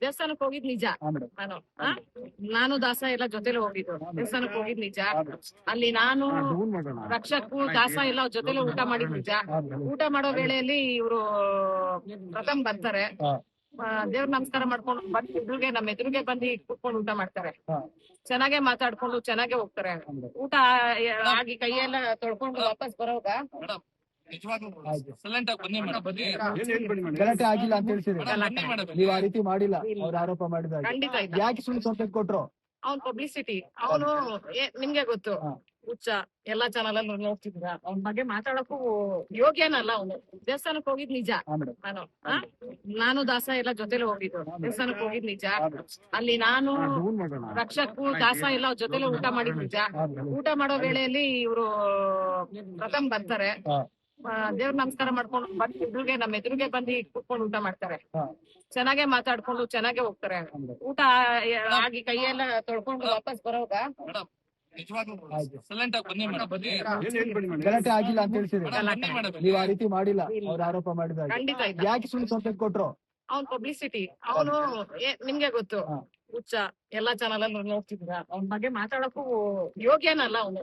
ದೇವಸ್ಥಾನಕ್ಕೆ ಹೋಗಿದ್ ನಿಜ. ನಾನು ಆ? ನಾನು ದಾಸ ಎಲ್ಲ ಜೊತೆಲೆ ಹೋಗಿದ್ದು. ದೇವಸ್ಥಾನಕ್ ಹೋಗಿದ್ ನಿಜ. ಅಲ್ಲಿ ನಾನು ರಕ್ಷಕು ದಾಸ ಎಲ್ಲ ಅವ್ರ ಜೊತೆಲೆ ಊಟ ಮಾಡಿದ್ ನಿಜ. ಊಟ ಮಾಡೋ ವೇಳೆಯಲ್ಲಿ ಇವರು ಪ್ರಥಮ್ ಬರ್ತಾರೆ. ಆ, ದೇವ್ರ ನಮಸ್ಕಾರ ಮಾಡ್ಕೊಂಡು ಬಂದ್ ಎದುರುಗೆ ನಮ್ಮ ಎದುರುಗೆ ಬಂದು ಕುತ್ಕೊಂಡು ಊಟ ಮಾಡ್ತಾರೆ. ಚೆನ್ನಾಗೆ ಮಾತಾಡ್ಕೊಂಡು ಚೆನ್ನಾಗೆ ಹೋಗ್ತಾರೆ. ಊಟ ಆಗಿ ಕೈಯೆಲ್ಲ ತೊಳ್ಕೊಂಡು ವಾಪಸ್ ಬರೋಗ ಗಲಾಟೆ ಆಗಿಲ್ಲ ಅಂತ ಹೇಳ್ತೀರಿ ನೀವು ಆ ರೀತಿ ಮಾಡಿಲ್ಲ. ಅವ್ರ ಆರೋಪ ಮಾಡಿದಾಗ ಖಂಡಿತ ಇಲ್ಲ ಯಾಕೆ ಸುಳ್ಳು ಸಂತೆ ಕೊಟ್ರು? ಅವ್ನ್ ಪಬ್ಲಿಸಿಟಿ ಅವನು ನಿಮ್ಗೆ ಗೊತ್ತು. ಹುಚ್ಚ ಎಲ್ಲಾ ಚಾನಲ್ ಅಲ್ಲಿ ನೋಡ್ತಿದ್ರ ಅವ್ನ ಬಗ್ಗೆ ಮಾತಾಡಕ್ಕೂ ಯೋಗ್ಯನಲ್ಲ ಅವನು. ದೇವಸ್ಥಾನಕ್ ಹೋಗಿದ್ ನಿಜ. ಹಾ ಮೇಡಮ್ ನಾನು ಆ? ನಾನು ದಾಸ ಎಲ್ಲ ಜೊತೆಲೆ ಹೋಗಿದ್ದು. ದೇವಸ್ಥಾನಕ್ ಹೋಗಿದ್ ನಿಜ. ಅಲ್ಲಿ ನಾನು ರಕ್ಷಕ್ ದಾಸ ಎಲ್ಲ ಅವ್ರ ಜೊತೆಲೆ ಊಟ ಮಾಡಿದ್ ನಿಜ. ಊಟ ಮಾಡೋ ವೇಳೆಯಲ್ಲಿ ಇವರು ಪ್ರಥಮ್ ಬರ್ತಾರೆ. ಹಾ. ದೇವ್ರ ನಮಸ್ಕಾರ ಮಾಡ್ಕೊಂಡು ಬಂದ್ ಎದುರುಗೆ ನಮ್ಮ ಎದುರುಗೆ ಬಂದು ಕುತ್ಕೊಂಡು ಊಟ ಮಾಡ್ತಾರೆ. ಚೆನ್ನಾಗೆ ಮಾತಾಡ್ಕೊಂಡು ಚೆನ್ನಾಗೆ ಹೋಗ್ತಾರೆ. ಊಟ ಆಗಿ ಕೈಯೆಲ್ಲ ತೊಳ್ಕೊಂಡು ವಾಪಸ್ ಬರೋಗ ಗಲಾಟೆ ಆಗಿಲ್ಲ ಅಂತ ಹೇಳ್ತೀರಿ ನೀವು ಆ ರೀತಿ ಮಾಡಿಲ್ಲ. ಅವ್ರ ಆರೋಪ ಮಾಡಿದಾಗ ಖಂಡಿತ ಇಲ್ಲ. ಯಾಕೆ ಸುಳ್ಳು ಸಂಸ್ಥೆ ಕೊಟ್ರು? ಅವ್ನ್ ಪಬ್ಲಿಸಿಟಿ ಅವನು ನಿಮ್ಗೆ ಗೊತ್ತು. ಹುಚ್ಚ. ಎಲ್ಲಾ ಚಾನಲ್ ಅಲ್ಲಿ ನೋಡ್ತಿದ್ರ ಅವ್ನ ಬಗ್ಗೆ ಮಾತಾಡಕ್ಕೂ ಯೋಗ್ಯನಲ್ಲ ಅವನು.